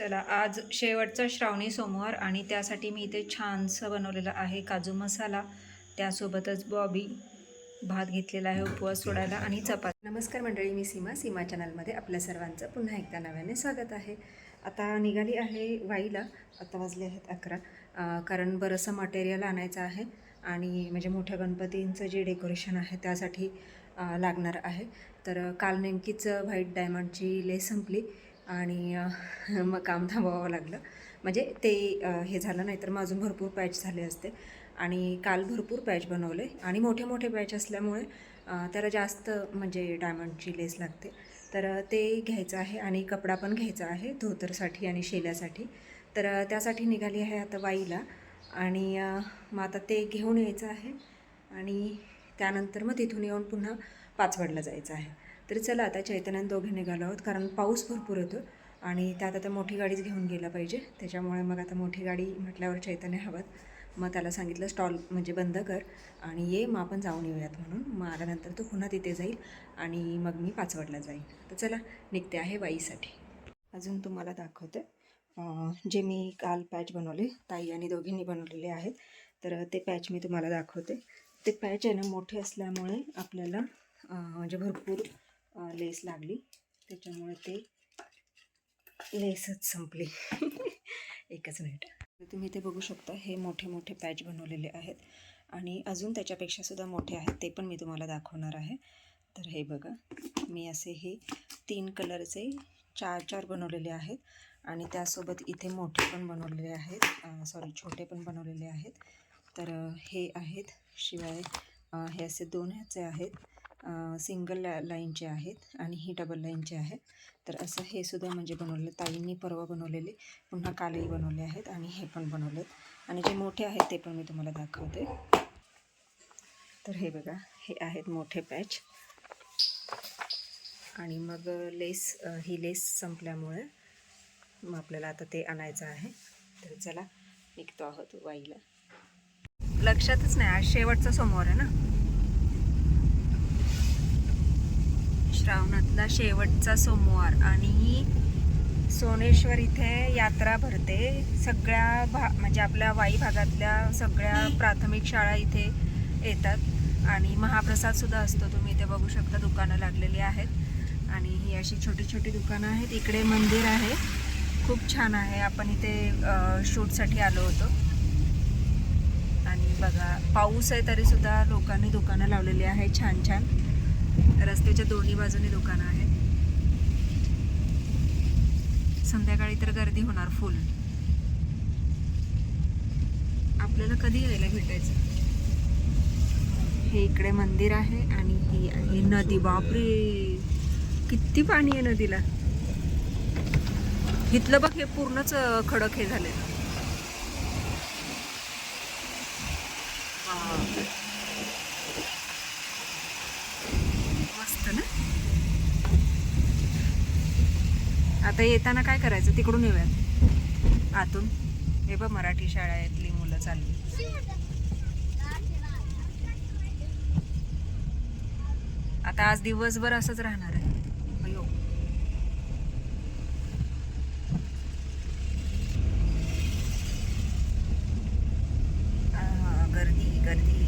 चला आज शेवटचा श्रावणी सोमवार आणि त्यासाठी मी इथे छानसं बनवलेलं आहे काजू मसाला. त्यासोबतच बॉबी भात घेतलेला आहे उपवास सोडायला आणि चपाती. नमस्कार मंडळी मी सीमा सीमा चॅनलमध्ये आपल्या सर्वांचं पुन्हा एकदा नव्याने स्वागत आहे. आता निघाली आहे वाईला आता वाजले आहेत अकरा कारण बरंचसं मटेरियल आणायचं आहे आणि म्हणजे मोठ्या गणपतींचं जे डेकोरेशन आहे त्यासाठी लागणार आहे. तर काल नेमकीच व्हाईट डायमंडची लेस संपली आणि मग काम थांबवावं लागलं. म्हणजे ते हे झालं नाही तर मग अजून भरपूर पॅच झाले असते. आणि काल भरपूर पॅच बनवले. आणि मोठे मोठे पॅच असल्यामुळे त्याला जास्त म्हणजे डायमंडची लेस लागते. तर ते घ्यायचं आहे आणि कपडा पण घ्यायचा आहे धोतरसाठी आणि शेल्यासाठी. तर त्यासाठी निघाली आहे आता वाईला आणि मग आता ते घेऊन यायचं आहे. आणि त्यानंतर मग तिथून येऊन पुन्हा पाचवडला जायचं आहे. तर चला आता चैतन्यान दोघे निघालो आहोत कारण पाऊस भरपूर होतो आणि त्यात आता मोठी गाडीच घेऊन गेला पाहिजे. त्याच्यामुळे मग आता मोठी गाडी म्हटल्यावर चैतन्य हवत मग त्याला सांगितलं स्टॉल म्हणजे बंद कर आणि ये मग आपण जाऊन येऊयात म्हणून. मग आल्यानंतर तो पुन्हा तिथे जाईल आणि मग मी पाचवडला जाईन. तर चला निघते आहे वाईसाठी अजून तुम्हाला दाखवते. जे मी काल पॅच बनवले ताई आणि दोघींनी बनवलेले आहेत तर ते पॅच मी तुम्हाला दाखवते. ते पॅच आहे ना मोठे असल्यामुळे आपल्याला म्हणजे भरपूर लेस लागली. त्याच्यामुळे ते लेसच संपली. एकच मिनिट. तुम्ही इथे बघू शकता हे मोठे मोठे पॅच बनवलेले आहेत. आणि अजून त्याच्यापेक्षा सुद्धा मोठे आहेत ते पण मी तुम्हाला दाखवणार आहे. तर हे बघा मी असे हे तीन कलरचे चार चार बनवलेले आहेत. आणि त्यासोबत इथे मोठे पण बनवलेले आहेत. सॉरी छोटे पण बनवलेले आहेत. तर हे आहेत. शिवाय हे असे दोन ह्याचे आहेत. सिंगल ला लाईनचे आहेत आणि ही डबल लाईनचे आहेत. तर असं हे सुद्धा म्हणजे बनवले ताईंनी परवा बनवलेले पुन्हा कालही बनवले आहेत आणि हे पण बनवलेत. आणि जे मोठे आहेत ते पण मी तुम्हाला दाखवते. तर हे बघा हे आहेत मोठे पॅच. आणि मग लेस ही लेस संपल्यामुळे मग आपल्याला आता ते आणायचं आहे. तर चला निघतो आहोत वाईला. लक्षातच नाही आज शेवटचा सोमवार आहे ना? श्रावणातला शेवटचा सोमवार आणि सोनेश्वर इथे यात्रा भरते. सगळ्या भा म्हणजे आपल्या वाई भागातल्या सगळ्या प्राथमिक शाळा इथे येतात. आणि महाप्रसाद सुद्धा असतो. तुम्ही इथे बघू शकता दुकानं लागलेली आहेत. आणि ही अशी छोटी छोटी दुकानं आहेत. इकडे मंदिर आहे. खूप छान आहे. आपण इथे शूटसाठी आलो होतो. आणि बघा पाऊस आहे तरी सुद्धा लोकांनी दुकानं लावलेली आहे छान छान रस्त्याच्या दोन्ही बाजूनी दुकानं आहेत. संध्याकाळी तर गर्दी होणार फुल आपल्याला कधी यायला भेटायचं? हे इकडे मंदिर आहे आणि ही आहे नदी. बापरे! किती पाणी आहे नदीला. इथलं बघ हे पूर्णच खडक हे झाले मस्त ना आता येताना काय करायचं? तिकडून येऊयात. आतून. हे बघ मराठी शाळेतली मुलं चालली. आता आज दिवसभर असंच राहणार आहे. अयो आ, गर्दी गर्दी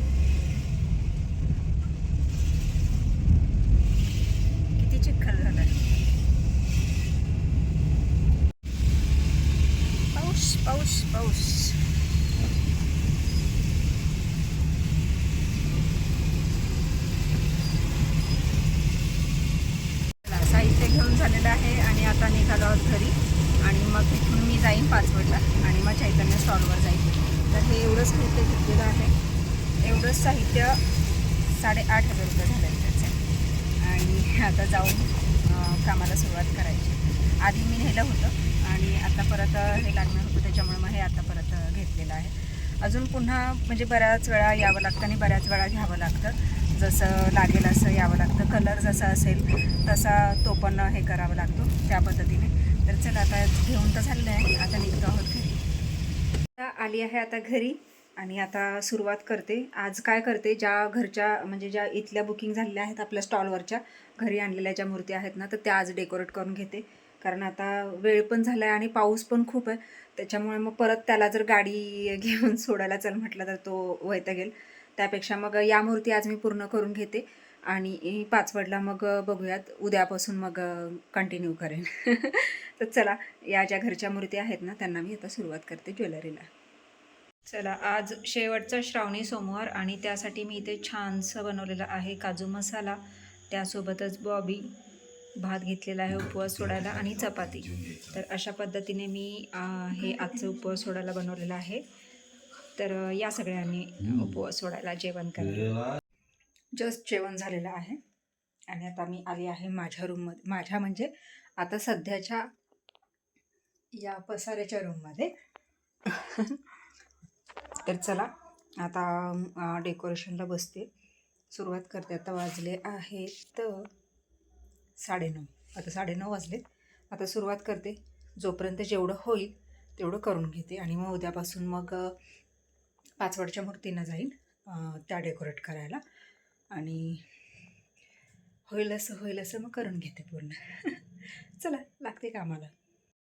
किती चिखल झालाय पाऊस पाऊस पाऊस साहित्य घेऊन झालेलं आहे आणि आता निघालो आहोत घरी आणि मग तिथून पाचवडला आणि मग चैतन्य स्टॉलवर जाईल. तर हे एवढं साहित्य घेतलेलं आहे. एवढंच साहित्य साडेआठ हजार रुपये झाले त्याचे. आणि आता जाऊन कामाला सुरुवात करायची. आधी मी नेलं होतं आणि आता परत हे लागणार होतं. त्याच्यामुळे मग हे आता परत घेतलेलं आहे. अजून पुन्हा म्हणजे बऱ्याच वेळा यावं लागतं आणि बऱ्याच वेळा घ्यावं लागतं. जसं लागेल असं यावं लागतं. कलर जसा असेल तसा तो पण हे करावा लागतो त्या पद्धतीने. तर चला आता घेऊन तर झालेलं आहे. आता निघतो आहोत घरी. आता आली आहे आता घरी आणि आता सुरुवात करते. आज काय करते? ज्या घरच्या म्हणजे ज्या इथल्या बुकिंग झालेल्या आहेत आपल्या स्टॉलवरच्या घरी आणलेल्या ज्या मूर्ती आहेत ना तर त्या आज डेकोरेट करून घेते. कारण आता वेळ पण झाला आहे आणि पाऊस पण खूप आहे. त्याच्यामुळे मग परत त्याला जर गाडी घेऊन सोडायला चल म्हटलं तर तो वैतागेल. त्यापेक्षा मग या मूर्ती आज मी पूर्ण करून घेते. आणि पाचवडला मग बघूयात. उद्यापासून मग कंटिन्यू करेन. तर चला या ज्या घरच्या मूर्ती आहेत ना त्यांना मी आता सुरुवात करते ज्वेलरीला. चला आज शेवटचा श्रावणी सोमवार आणि त्यासाठी मी इथे छानसं बनवलेलं आहे काजू मसाला. त्यासोबतच बॉबी भात घेतलेला आहे उपवास सोडायला आणि चपाती. तर अशा पद्धतीने मी हे आजचं उपवास सोडायला बनवलेलं आहे. तर या सगळ्यांनी उपवास सोडायला जेवण करायला जस्ट जेवण झालेलं आहे. आणि आता मी आली आहे माझ्या रूममध्ये माझ्या म्हणजे आता सध्याच्या या पसाऱ्याच्या रूममध्ये तर चला आता डेकोरेशनला बसते. सुरुवात करते. आता वाजले आहेत साडेनऊ. आता साडेनऊ वाजले आता सुरुवात करते. जोपर्यंत जेवढं होईल तेवढं करून घेते. आणि मग उद्यापासून मग पाचवडच्या मूर्तीनं जाईल त्या डेकोरेट करायला. आणि होईल असं होईल असं मग करून घेते पूर्ण चला लागते कामाला